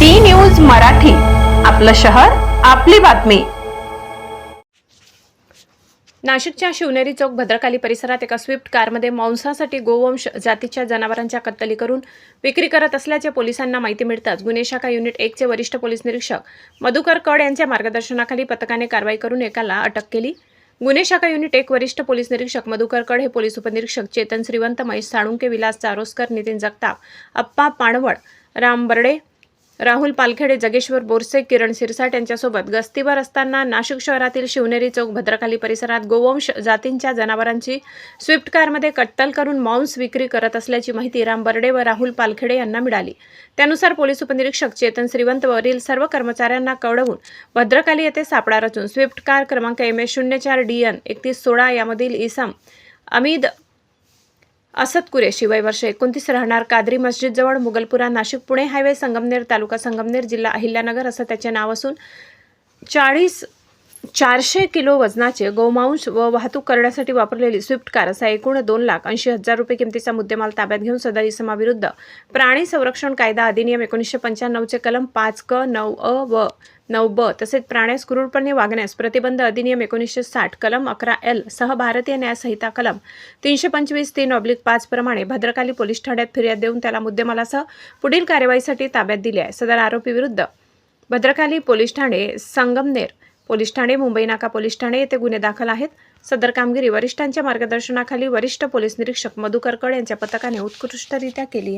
D news Marathi आपलं शहर आपली बातमी. नाशिकच्या शिवनेरी चौक भद्रकाली परिसरात एका स्विफ्ट कारमध्ये मांसासाठी गोवंश जातीच्या जनावरांच्या कत्तली करून विक्री करत असल्याचे पोलिसांना माहिती मिळताच गुन्हे शाखा युनिट एकचे वरिष्ठ पोलीस निरीक्षक मधुकर कड यांच्या मार्गदर्शनाखाली पथकाने कारवाई करून एकाला अटक केली. गुन्हे शाखा युनिट एक वरिष्ठ पोलीस निरीक्षक मधुकर कड हे पोलीस उपनिरीक्षक चेतन श्रीवंत महेश साळुंके विलास चारोस्कर नितीन जगताप अप्पा पाणवड राम बर्डे राहुल पालखेडे जगेश्वर बोरसे किरण सिरसाट यांच्यासोबत गस्तीवर असताना नाशिक शहरातील शिवनेरी चौक भद्रकाली परिसरात गोवंश जातींच्या जनावरांची स्विफ्ट कारमध्ये कत्तल करून मांस विक्री करत असल्याची माहिती राम बर्डे व राहुल पालखेडे यांना मिळाली. त्यानुसार पोलीस उपनिरीक्षक चेतन श्रीवंत वरील सर्व कर्मचाऱ्यांना कळवून भद्रकाली येथे सापळा रचून स्विफ्ट कार क्रमांक एम एस शून्य चार डी एन एकतीस सोळा यामधील इसम अमीद असद कुरेशी वय वर्ष एकोणतीस राहणार कादरी मस्जिदजवळ मुगलपुरा नाशिक पुणे हायवे संगमनेर तालुका संगमनेर जिल्हा अहिल्यानगर असं त्याचे नाव असून चाळीस चारशे किलो वजनाचे गोमांस व वाहतूक करण्यासाठी वापरलेली स्विफ्ट कार असा एकूण दोन लाख ऐंशी हजार रुपये किमतीचा मुद्देमाल ताब्यात घेऊन सदर इसमाविरुद्ध प्राणी संरक्षण कायदा अधिनियम एकोणीसशे पंच्याण्णवचे कलम पाच क नऊ अ व नऊ ब तसेच प्राण्यास क्रूरपणे वागण्यास प्रतिबंध अधिनियम एकोणीसशे साठ कलम अकरा एल सह भारतीय न्यायसंहिता कलम तीनशे पंचवीस तीन ऑब्लिक पाच प्रमाणे भद्रकाली पोलीस ठाण्यात फिर्याद देऊन त्याला मुद्देमालासह पुढील कार्यवाहीसाठी ताब्यात दिले आहे. सदर आरोपी विरुद्ध भद्रकाली पोलीस ठाणे संगमनेर पोलीस ठाणे मुंबई नाका पोलीस ठाणे येथे गुन्हे दाखल आहेत. सदर कामगिरी वरिष्ठांच्या मार्गदर्शनाखाली वरिष्ठ पोलीस निरीक्षक मधुकर कड यांच्या पथकाने उत्कृष्टरित्या केली आहे.